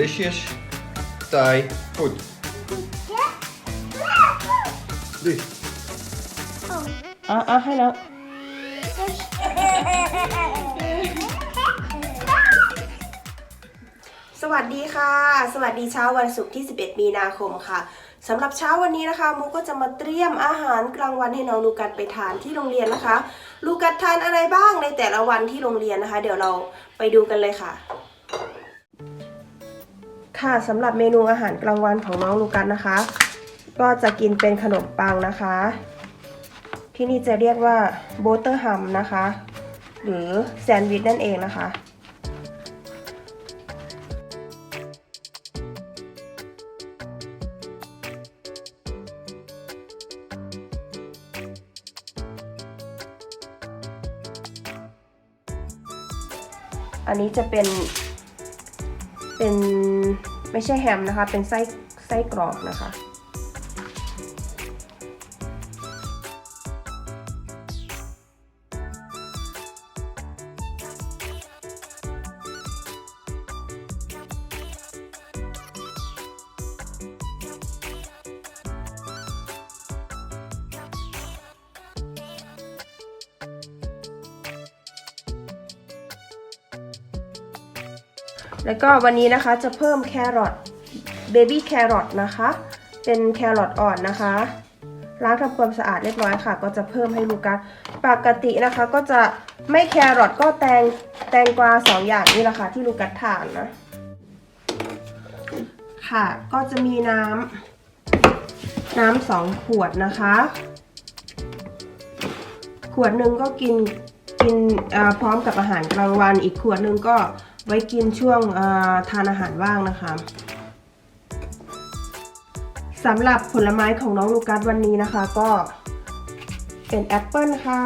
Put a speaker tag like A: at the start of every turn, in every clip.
A: delicious Thai food. ดิ
B: อะอะให้แล้ว สวัสดีค่ะ สวัสดีเช้าวันศุกร์ที่ 11 มีนาคมค่ะสำหรับเช้าวันนี้นะคะมูก็จะมาเตรียมอาหารกลางวันให้น้องลูกัสไปทานที่โรงเรียนนะคะ ลูกัสทานอะไรบ้างในแต่ละวันที่โรงเรียนนะคะ เดี๋ยวเราไปดูกันเลยค่ะ ค่ะสำหรับเมนูอาหารกลางวันของน้องลูกัสนะคะ ก็จะกินเป็นขนมปังนะคะ ที่นี่จะเรียกว่าโบเตอร์ฮัมนะคะ หรือแซนด์วิชนั่นเองนะคะอันนี้จะเป็นเป็น ไม่ใช่แฮมนะคะ เป็นไส้ไส้กรอกนะคะ แล้วก็วันนี้นะคะจะเพิ่มแครอทเบบี้แครอทนะคะ เป็นแครอทอ่อนนะคะล้างทำความสะอาดเรียบร้อยค่ะ ก็จะเพิ่มให้ลูกัสปกตินะคะก็จะไม่แครอทก็แตงแตงกวาสองอย่างนี่แหละค่ะที่ลูกัสทานนะค่ะก็จะมีน้ำน้ำสองขวดนะคะ ขวดหนึ่งก็กินกินพร้อมกับอาหารกลางวันอีกขวดหนึ่งก็ ไว้กินช่วงาทานอาหารว่างนะคะสำหรับผลไม้ของน้องลูกัสวันนี้นะคะ ก็เป็นแอปเปิลค่ะ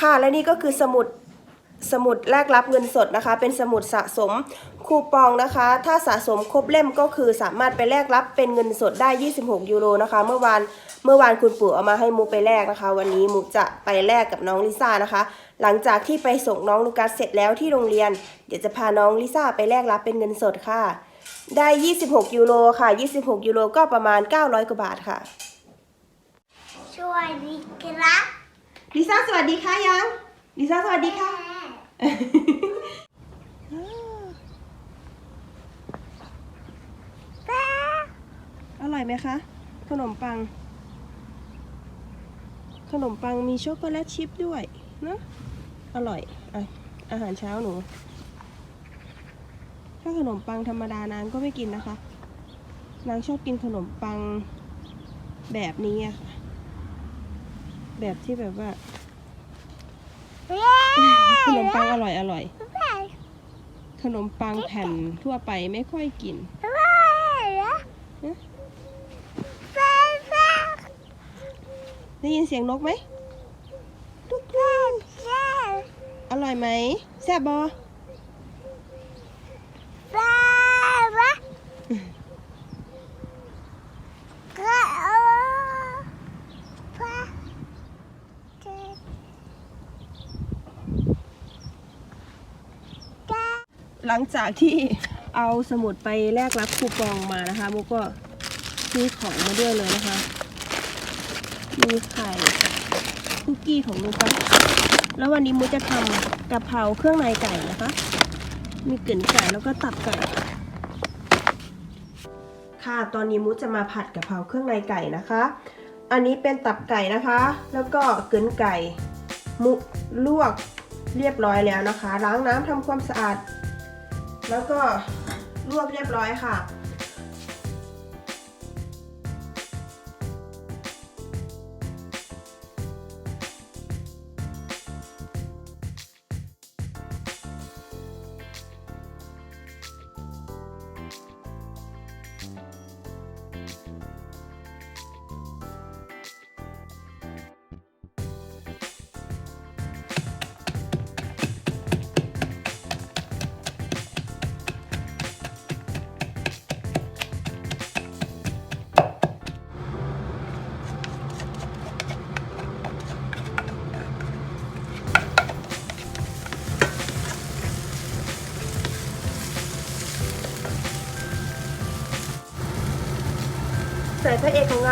B: ค่ะและนี่ก็คือสมุดสมุดแลกรับเงินสดนะคะ เป็นสมุดสะสมคูปองนะคะ ถ้าสะสมครบเล่มก็คือสามารถไปแลกรับเป็นเงินสดได้ 26 ยูโรนะคะ เมื่อวานเมื่อวานคุณปู่เอามาให้มูไปแลกนะคะ วันนี้มูจะไปแลกกับน้องลิซ่านะคะ หลังจากที่ไปส่งน้องลูกัสเสร็จแล้วที่โรงเรียน เดี๋ยวจะพาน้องลิซ่าไปแลกรับเป็นเงินสดค่ะ ได้ 26 ยูโรค่ะ 26 ยูโรก็ประมาณ 900 กว่าบาทค่ะ
C: สวัสดีครับ
B: ลิซ่าสวัสดีค่ะยังลิซ่าสวัสดีค่ะ
C: ป้า
B: อร่อยไหมคะ ขนมปัง ขนมปังมีช็อกโกแลตชิพด้วยเนอะอร่อยอะอาหารเช้าหนู ถ้าขนมปังธรรมดานางก็ไม่กินนะคะ นางชอบกินขนมปังแบบนี้อะค่ะ แบบที่แบบว่าขนมปังอร่อยอร่อย ขนมปังแผ่นทั่วไปไม่ค่อยกินได้ยินเสียงนกไหมทุกคนอร่อยไหมแซ่บบอ หลังจากที่เอาสมุดไปแลกรับคูปองมานะคะมุกก็ซื้อของมาด้วยเลยนะคะ มีไข่คุกกี้ของลูกแล้ววันนี้มุกจะทำกะเพราเครื่องในไก่นะคะ มีกลิ่นไก่แล้วก็ตับไก่ค่ะ ตอนนี้มุกจะมาผัดกะเพราเครื่องในไก่นะคะ อันนี้เป็นตับไก่นะคะ แล้วก็กลืนไก่ มุกลวกเรียบร้อยแล้วนะคะ ล้างน้ำทำความสะอาด แล้วก็ลวกเรียบร้อยค่ะ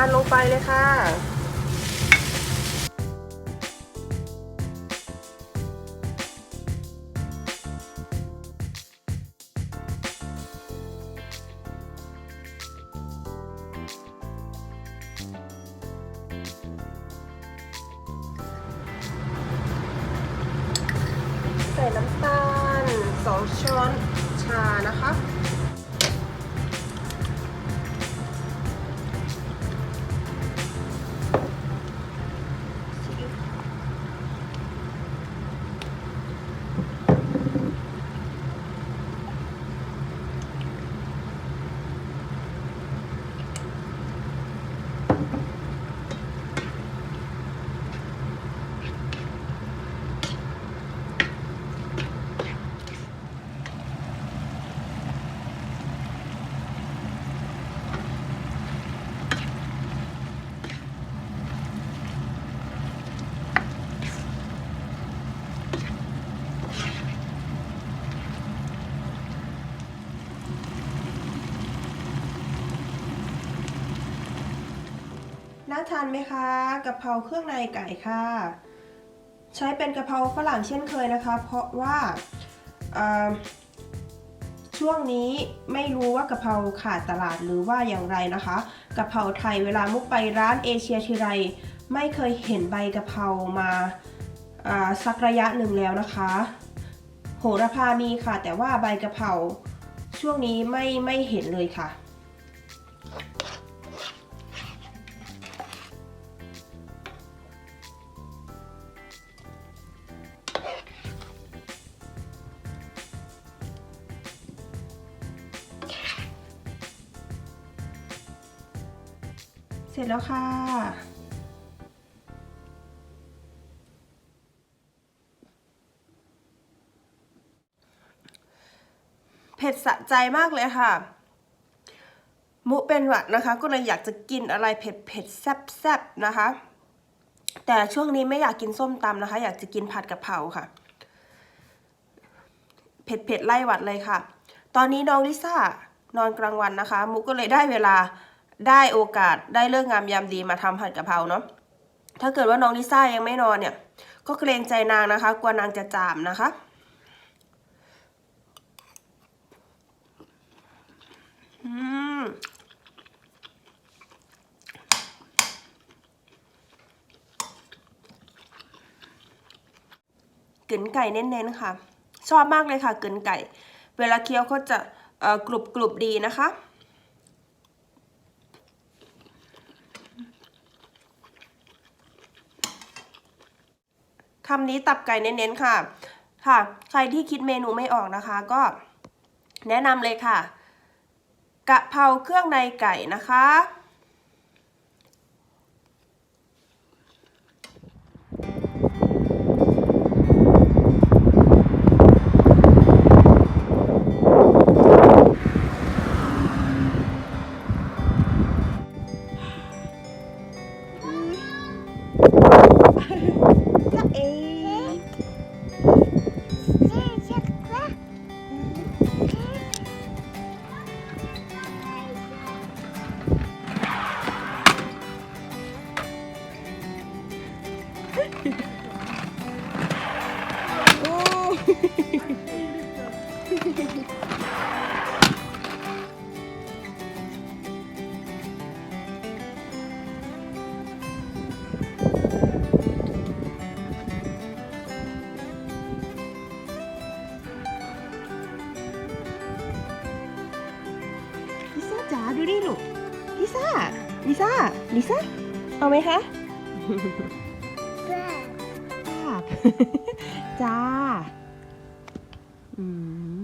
B: านลงไปเลยค่ะ ใส่น้ำตาล2ช้อนชานะคะ ทานไหมคะกะเพราเครื่องในไก่ค่ะ ใช้เป็นกะเพราฝรั่งเช่นเคยนะคะ เพราะว่าช่วงนี้ไม่รู้ว่ากะเพราขาดตลาดหรือว่าอย่างไรนะคะกะเพราไทยเวลามุกไปร้านเอเชียทีไรไม่เคยเห็นใบกะเพรามาสักระยะหนึ่งแล้วนะคะ โหระพามีค่ะแต่ว่าใบกะเพราช่วงนี้ไม่ไม่เห็นเลยค่ะ แล้วค่ะ เผ็ดสะใจมากเลยค่ะ มุเป็นหวัดนะคะ ก็เลยอยากจะกินอะไรเผ็ดเผ็ดๆแซ่บๆนะคะ แต่ช่วงนี้ไม่อยากกินส้มตำนะคะ อยากจะกินผัดกะเพราค่ะ เผ็ดเผ็ดๆไล่หวัดเลยค่ะ ตอนนี้น้องลิซ่านอนกลางวันนะคะ มุก็เลยได้เวลา ได้โอกาสได้เลิกงามยามดีมาทำผัดกะเพราเนาะถ้าเกิดว่าน้องลิซ่ายังไม่นอนเนี่ย ก็เกรงใจนางนะคะ กลัวนางจะจามนะคะอืมกึนไก่เน้นๆค่ะ ชอบมากเลยค่ะกึนไก่ เวลาเคี้ยวก็จะกรุบกรุบๆดีนะคะ คำนี้ตับไก่เน้นๆค่ะ ค่ะ ใครที่คิดเมนูไม่ออกนะคะ ก็แนะนำเลยค่ะกะเพราเครื่องในไก่นะคะจะ ดูดิลูกลิซ่าลิซ่าลิซ่าเอาไหมคะ
C: แม่
B: ภาพจ้าอืม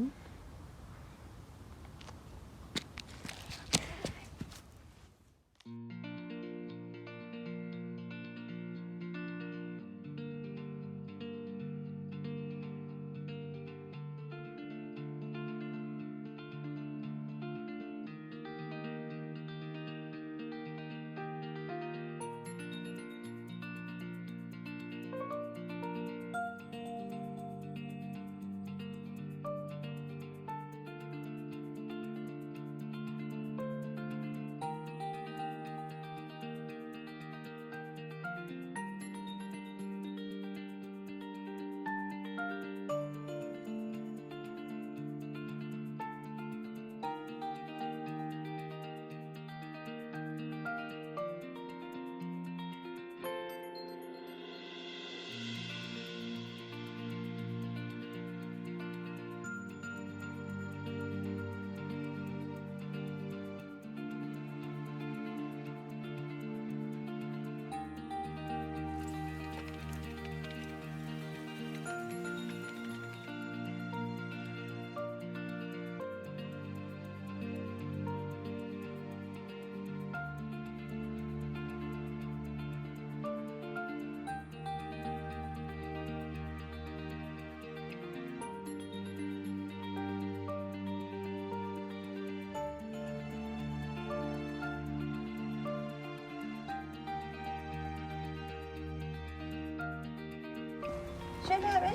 B: ช่วยแม่ไหม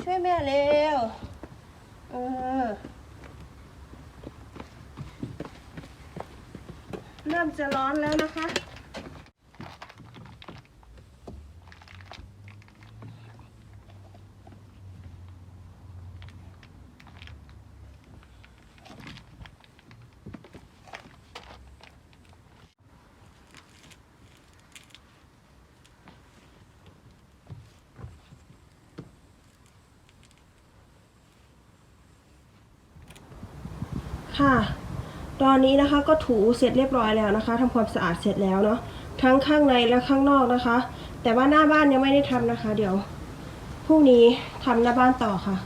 B: ช่วยแม่เร็วเออเริ่มจะร้อนแล้วนะคะ ค่ะ ตอนนี้นะคะก็ถูเสร็จเรียบร้อยแล้วนะคะทำความสะอาดเสร็จแล้วเนาะทั้งข้างในและข้างนอกนะคะ แต่ว่าหน้าบ้านยังไม่ได้ทำนะคะ เดี๋ยวพรุ่งนี้ทำหน้าบ้านต่อค่ะ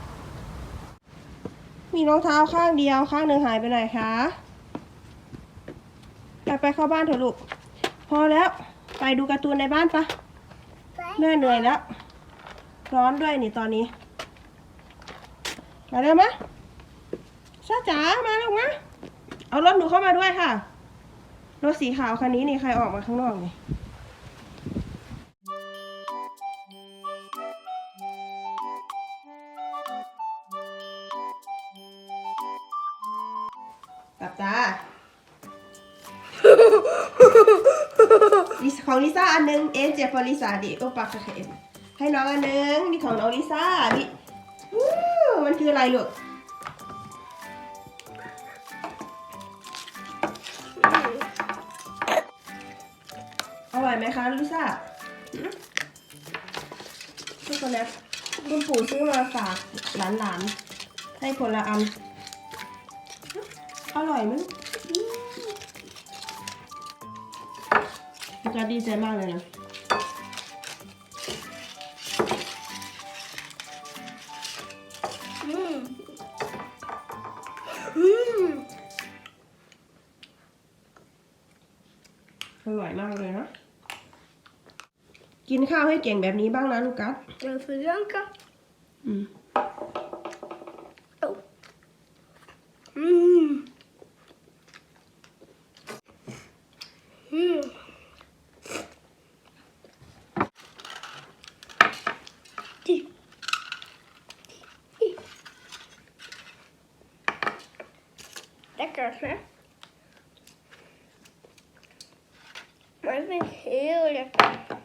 B: มีรองเท้าข้างเดียวข้างหนึ่งหายไปไหนคะไปไปเข้าบ้านเถอะลูกพอแล้วไปดูการ์ตูนในบ้านปะ
C: ไป
B: แม่เหนื่อยแล้ว ร้อนด้วยนี่ตอนนี้ มาเร็วมะ ซาจ๋ามาลูกมะเอารถหนูเข้ามาด้วยค่ะ รถสีขาวคันนี้นี่ใครออกมาข้างนอกนี่กลับจ้าลิซของลิซ่าอันหนึงเอ็นเจฟอลิซ่าดิโอปากเอ็มให้น้องอันหนึงนี่ของน้องลิซ่าดิวู้มันคืออะไรลูก ปู่ซื้อมาฝากหลานๆ ให้คนละอัน อร่อยมั้ยอืมพี่ก็ดีใจมากเลยนะ
C: อืมอืม
B: อร่อยมากเลยนะ กินข้าวให้เก่งแบบนี้บ้างนะลูกกัส
C: เดี๋ยวซื้อยังกัน
B: อืม
C: อืมอืมดิดิ Lekker, hè? Maar ik vind het heel lekker.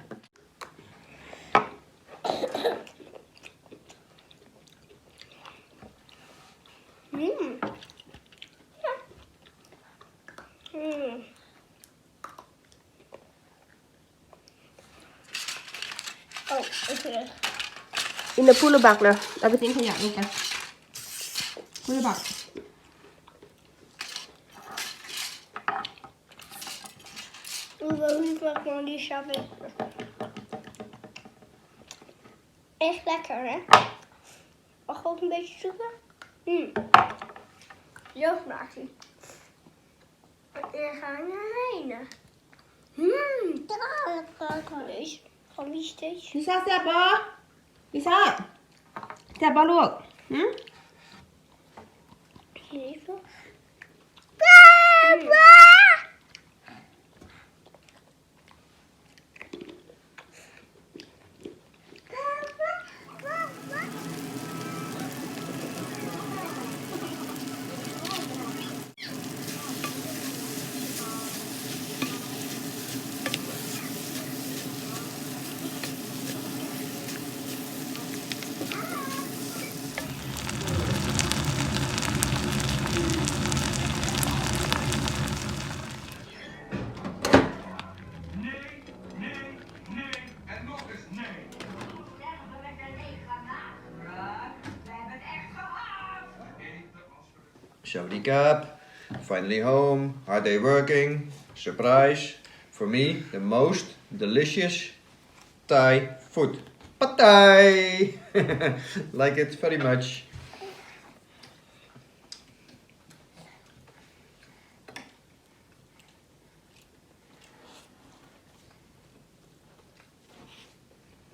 C: ดี๋
B: ยวพูดระบักเลยเอาไปทิ้งขยะลงกันพูดระบัก
C: อูเบอร์ฮูบักของดิฉัน Echt lekker, hè? Mag ook een beetje zoeken? Mmm. Zo smaakt hij. En gaan we naar Hm. Mmm, dadelijk kan ik wel eens. Van wie steeds?
B: Wie staat daar, ลิซ่าแซ่บบ่ลูกอืม
A: Sawadee Finally home. Hard day working. Surprise. For me, the most delicious Thai food. Pad Thai. like it very much.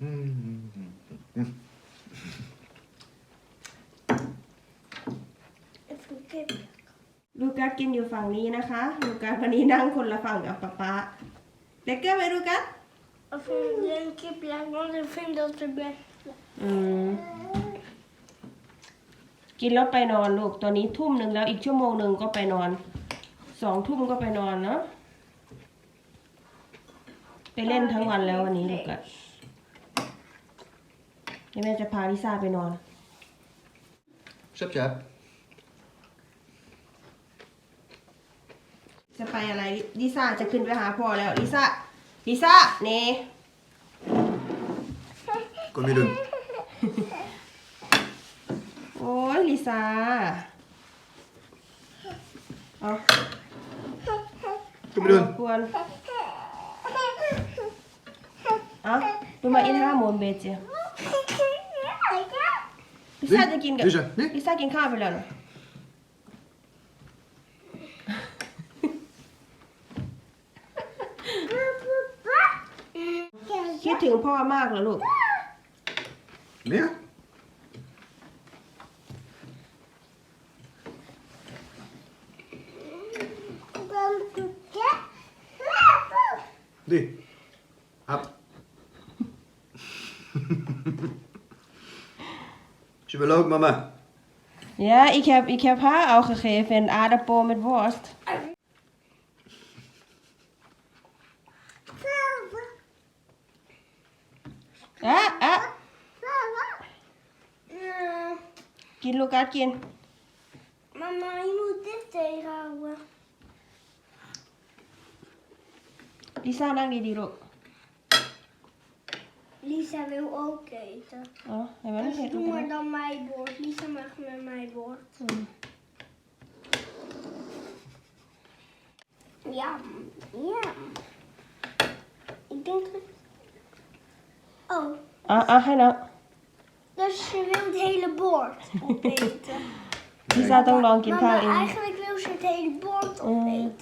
C: Even
B: ลูกัสกินอยู่ฝั่งนี้นะคะ ลูกัสวันนี้นั่งคนละฝั่งกับป๊าป๊าเด็กเก้ไหมลูกัส
C: Of een kip lijkt, want ik vind dat de beste.
B: อืม กินแล้วไปนอนลูก ตอนนี้ทุ่มหนึ่งแล้วอีกชั่วโมงหนึ่งก็ไปนอน สองทุ่มก็ไปนอนเนาะ ไปเล่นทั้งวันแล้ววันนี้ลูกัสเดี๋ยวแม่จะพาลิซ่าไปนอน
A: Sup, sup.
B: จะไปอะไรลิซ่าจะขึ้นไปหาพ่อแล้วลิซ่าลิซ่าเน่
A: Kom je doen.
B: โอ้ยลิซ่าเอา
A: Kom je doen.
B: ควรเอาดูมาอินห้าโมนเบจลิซ่าจะกินกับ
A: Lisa, nee?
B: ลิซ่ากินข้าวไปแล้วเหรอ คิดถึงพ่อมากเหรอลูก
A: Meer? Die. Hap. Ze wil ook, mama.
B: Ja, ik heb, ik heb haar al gegeven een aardappel met worst. กินลูกกัสกิน
C: Mama, je moet dit tegenhouden.
B: ลิซ่านั่งดีๆลูก
C: Lisa wil ook eten.
B: อ๋อเห็นไหมไม่
C: Dus
B: เผ็ดลูก
C: doe
B: กั
C: maar
B: ส
C: dan mijn bord. Lisa mag met mijn bord.
B: อืม
C: Ja, ja. Ik denk dat... Oh,
B: อ่ะอ่ะให้แล้ว
C: Dus ze wil het hele bord opeten.
B: Die staat ook lang in
C: Mama,
B: in.
C: eigenlijk wil ze het hele bord
B: mm.
C: opeten.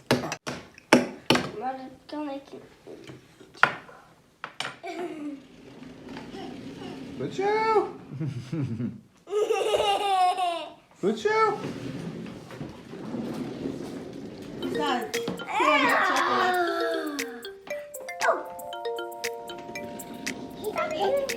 C: Maar dat kan ik niet.
A: Goed zo! Goed zo!
B: Oh. kan ik